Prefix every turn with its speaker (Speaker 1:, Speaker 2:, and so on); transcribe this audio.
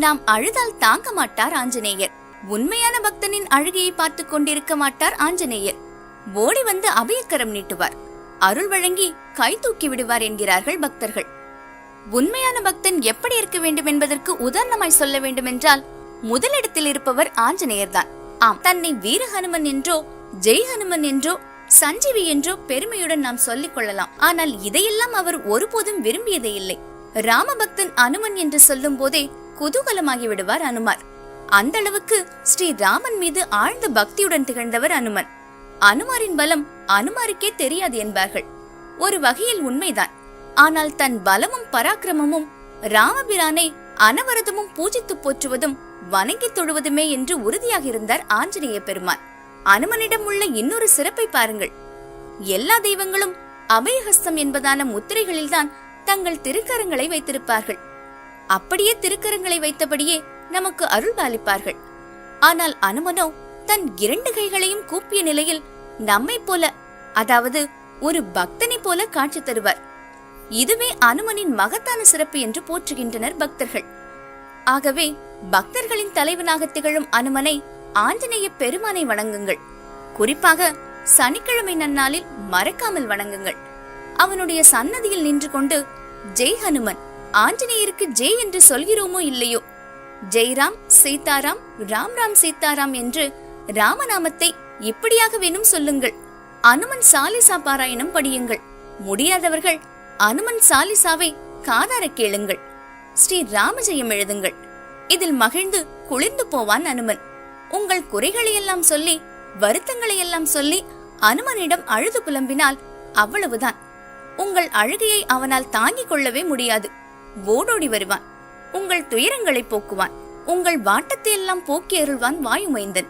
Speaker 1: நாம் அழுதால் தாங்க மாட்டார் ஆஞ்சநேயர். உண்மையான பக்தனின் அழுகையை பார்த்து கொண்டிருக்க மாட்டார் ஆஞ்சநேயர். ஓடி வந்து அபயக்கரம் நீட்டுவார். அருள் வழங்கி கை தூக்கி விடுவார் என்கிறார்கள் பக்தர்கள். உண்மையான பக்தன் எப்படி இருக்க வேண்டும் என்பதற்கு உதாரணமாய் சொல்ல வேண்டுமென்றால் முதலிடத்தில் இருப்பவர் ஆஞ்சநேயர் தான் ஆம் தன்னை வீர ஹனுமன் என்றோ ஜெய் ஹனுமன் என்றோ சஞ்சீவி என்றோ பெருமையுடன் நாம் சொல்லிக் கொள்ளலாம். ஆனால் இதையெல்லாம் அவர் ஒருபோதும் விரும்பியதே இல்லை. ராமபக்தன் அனுமன் என்று சொல்லும் போதே குதூகலமாகி விடுவார் அனுமார். அந்த அளவுக்கு ஸ்ரீ ராமன் மீது ஆழ்ந்த பக்தியுடன் திகழ்ந்தவர் அனுமன். அனுமாரின் பலம் அனுமாருக்கே தெரியாது என்பார்கள். ஒரு வகையில் உண்மைதான். ஆனால் தன் பலமும் பராக்கிரமமும் ராமபிரானை அனவரதமும் பூஜித்து போற்றுவதும் வணங்கி தொழுவதுமே என்று உறுதியாக இருந்தார் ஆஞ்சநேய பெருமான். அனுமனிடம் உள்ள இன்னொரு சிறப்பை பாருங்கள். எல்லா தெய்வங்களும் அபயஹஸ்தம் என்பதான முத்திரைகளில்தான் தங்கள் திருக்கரங்களை வைத்திருப்பார்கள். அப்படியே திருக்கரங்களை வைத்தபடியே நமக்கு அருள் பாலிப்பார்கள் ஆனால் அனுமனோ தன் இரண்டு கைகளையும் கூப்பிய நிலையில் நம்மை போல அதாவது ஒரு பக்தனை போல காட்சி தருவார். இதுவே அனுமனின் மகத்தான சிறப்பு என்று போற்றுகின்றனர் பக்தர்கள். ஆகவே பக்தர்களின் தலைவனாக திகழும் அனுமனை ஆஞ்சநேய பெருமானை வணங்குங்கள். குறிப்பாக சனிக்கிழமை நன்னாளில் மறக்காமல் வணங்குங்கள். அவனுடைய சன்னதியில் நின்று கொண்டு ஜெய் ஹனுமன் ஆஞ்சநேயருக்கு ஜெய் என்று சொல்கிறோமோ இல்லையோ? ஜெய்ராம் சீதாராம் ராம் ராம் சீதாராம் என்று ராமநாமத்தை எப்படியாக வேணும் சொல்லுங்கள். அனுமன் சாலிசா பாராயணம் படியுங்கள். முடியாதவர்கள் அனுமன் சாலிசாவை காதார கேளுங்கள். ஸ்ரீ ராமஜெயம் எழுதுங்கள். இதில் மகிழ்ந்து குளிர்ந்து போவான் அனுமன். உங்கள் குறைகளையெல்லாம் சொல்லி வருத்தங்களையெல்லாம் சொல்லி அனுமனிடம் அழுது புலம்பினால் அவ்வளவுதான். உங்கள் அழுகையை அவனால் தாங்கிக் கொள்ளவே முடியாது. ஓடோடி வருவான். உங்கள் துயரங்களை போக்குவான். உங்கள் வாட்டத்தை எல்லாம் போக்கி அருள்வான் வாயுமைந்தன்.